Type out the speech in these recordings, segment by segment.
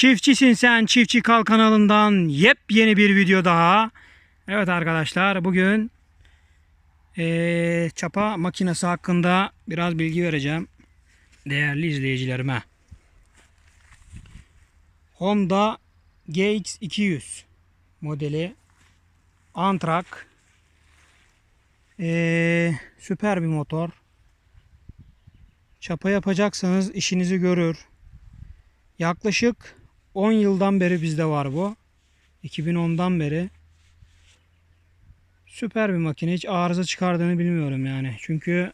Çiftçisin sen Çiftçi Kal kanalından yepyeni bir video daha. Evet arkadaşlar bugün eee, çapa makinesi hakkında biraz bilgi vereceğim değerli izleyicilerime. Honda GX200 modeli Antrak Eee, süper bir motor. Çapa yapacaksanız işinizi görür. Yaklaşık 10 yıldan beri bizde var bu. 2010'dan beri. Süper bir makine. Hiç arıza çıkardığını bilmiyorum yani. Çünkü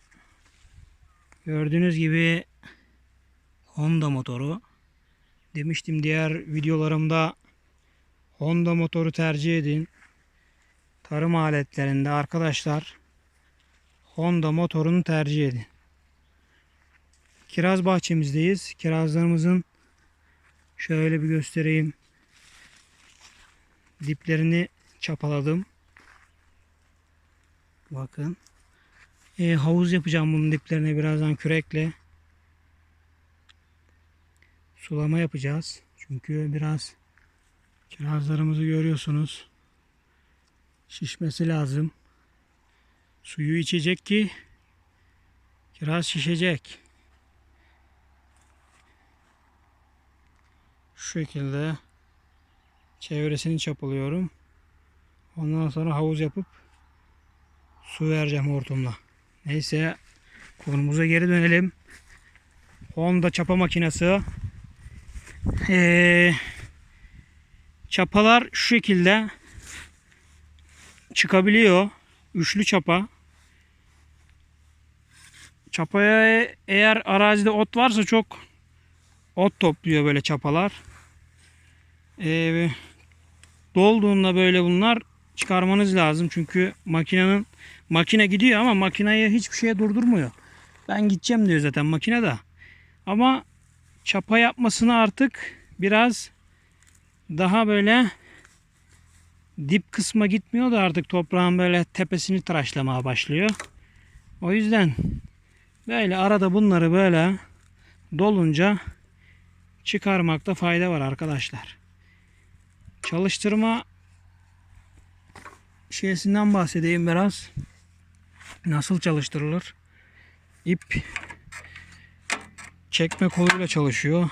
gördüğünüz gibi Honda motoru. Demiştim diğer videolarımda Honda motoru tercih edin. Tarım aletlerinde arkadaşlar Honda motorunu tercih edin. Kiraz bahçemizdeyiz. Kirazlarımızın şöyle bir göstereyim. Diplerini çapaladım. Bakın. E, havuz yapacağım bunun diplerine birazdan kürekle. Sulama yapacağız. Çünkü biraz kirazlarımızı görüyorsunuz. Şişmesi lazım. Suyu içecek ki kiraz şişecek. Şu şekilde çevresini çapalıyorum. Ondan sonra havuz yapıp su vereceğim hortumla. Neyse konumuza geri dönelim. Honda çapa makinesi. Ee, çapalar şu şekilde çıkabiliyor. Üçlü çapa. Çapaya eğer arazide ot varsa çok ot topluyor böyle çapalar. Ee, dolduğunda böyle bunlar çıkarmanız lazım. Çünkü makinenin makine gidiyor ama makineyi hiçbir şeye durdurmuyor. Ben gideceğim diyor zaten makine de. Ama çapa yapmasını artık biraz daha böyle dip kısma gitmiyor da artık toprağın böyle tepesini tıraşlamaya başlıyor. O yüzden böyle arada bunları böyle dolunca çıkarmakta fayda var arkadaşlar. Çalıştırma şeysinden bahsedeyim biraz. Nasıl çalıştırılır? İp çekme koluyla çalışıyor.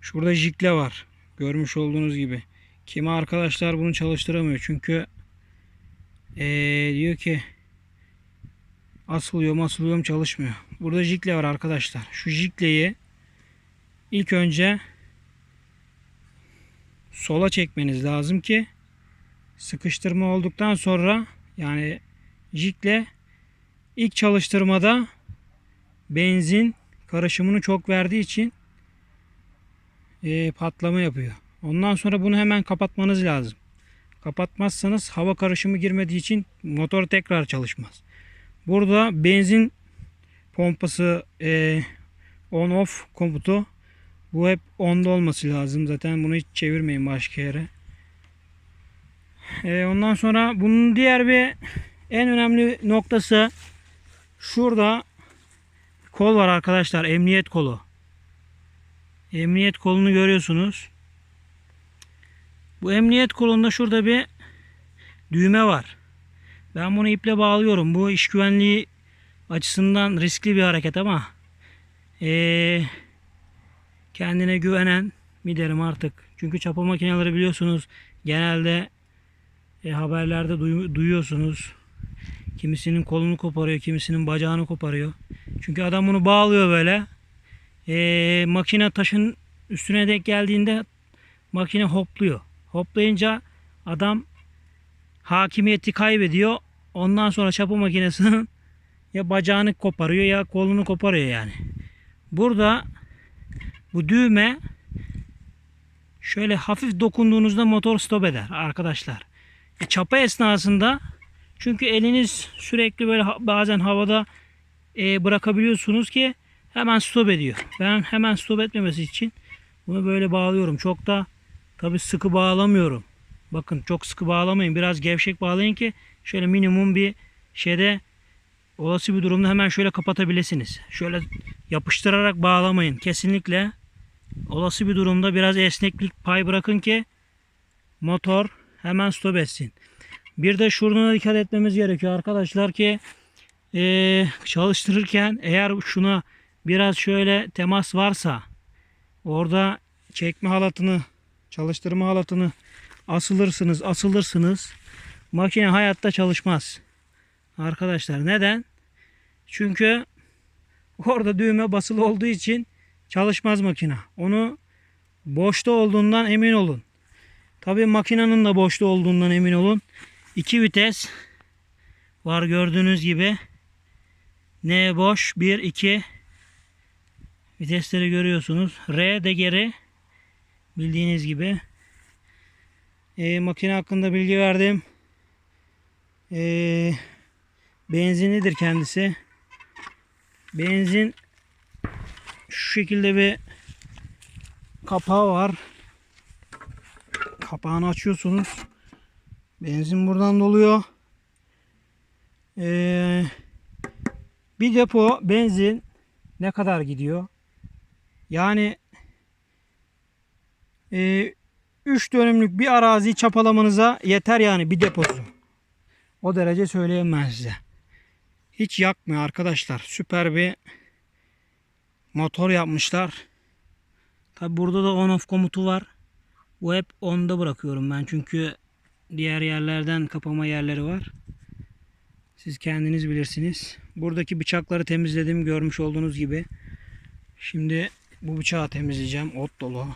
Şurada jikle var. Görmüş olduğunuz gibi. Kimi arkadaşlar bunu çalıştıramıyor. Çünkü ee, diyor ki asılıyor asılıyor çalışmıyor. Burada jikle var arkadaşlar. Şu jikleyi ilk önce sola çekmeniz lazım ki sıkıştırma olduktan sonra yani jikle ilk çalıştırmada benzin karışımını çok verdiği için e, patlama yapıyor. Ondan sonra bunu hemen kapatmanız lazım. Kapatmazsanız hava karışımı girmediği için motor tekrar çalışmaz. Burada benzin pompası e, on off komutu bu hep on'da olması lazım. Zaten bunu hiç çevirmeyin başka yere. E, ondan sonra bunun diğer bir en önemli noktası şurada kol var arkadaşlar. Emniyet kolu. Emniyet kolunu görüyorsunuz. Bu emniyet kolunda şurada bir düğme var. Ben bunu iple bağlıyorum. Bu iş güvenliği açısından riskli bir hareket ama ee, kendine güvenen mi derim artık. Çünkü çapa makineleri biliyorsunuz genelde e, haberlerde duy- duyuyorsunuz. Kimisinin kolunu koparıyor, kimisinin bacağını koparıyor. Çünkü adam bunu bağlıyor böyle. E, makine taşın üstüne denk geldiğinde makine hopluyor. Hoplayınca adam hakimiyeti kaybediyor. Ondan sonra çapa makinesinin ya bacağını koparıyor ya kolunu koparıyor yani. Burada bu düğme şöyle hafif dokunduğunuzda motor stop eder arkadaşlar. E, çapa esnasında çünkü eliniz sürekli böyle bazen havada e, bırakabiliyorsunuz ki hemen stop ediyor. Ben hemen stop etmemesi için bunu böyle bağlıyorum. Çok da tabi sıkı bağlamıyorum. Bakın çok sıkı bağlamayın. Biraz gevşek bağlayın ki şöyle minimum bir şeyde olası bir durumda hemen şöyle kapatabilirsiniz. Şöyle yapıştırarak bağlamayın. Kesinlikle olası bir durumda biraz esneklik pay bırakın ki motor hemen stop etsin. Bir de şuna dikkat etmemiz gerekiyor arkadaşlar ki eee, çalıştırırken eğer şuna biraz şöyle temas varsa orada çekme halatını çalıştırma halatını asılırsınız asılırsınız makine hayatta çalışmaz. Arkadaşlar neden? Çünkü orada düğme basılı olduğu için çalışmaz makine. Onu boşta olduğundan emin olun. Tabii makinenin de boşta olduğundan emin olun. İki vites var gördüğünüz gibi. N boş 1 2 vitesleri görüyorsunuz. R de geri bildiğiniz gibi. E, makine hakkında bilgi verdim. E, benzinlidir kendisi. Benzin şu şekilde bir kapağı var. Kapağını açıyorsunuz. Benzin buradan doluyor. Ee, bir depo benzin ne kadar gidiyor? Yani 3 dönümlük bir arazi çapalamanıza yeter yani bir deposu. O derece söyleyeyim ben size. Hiç yakmıyor arkadaşlar. Süper bir motor yapmışlar. Tabi burada da on off komutu var. Bu hep on'da bırakıyorum ben çünkü diğer yerlerden kapama yerleri var. Siz kendiniz bilirsiniz. Buradaki bıçakları temizledim görmüş olduğunuz gibi. Şimdi bu bıçağı temizleyeceğim. Ot dolu.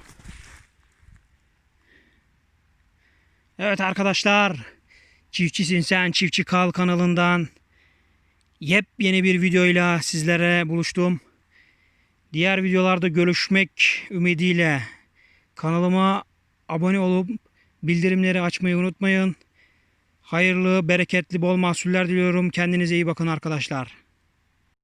Evet arkadaşlar. Çiftçisin sen çiftçi kal kanalından yepyeni bir videoyla sizlere buluştum. Diğer videolarda görüşmek ümidiyle kanalıma abone olup bildirimleri açmayı unutmayın. Hayırlı, bereketli, bol mahsuller diliyorum. Kendinize iyi bakın arkadaşlar.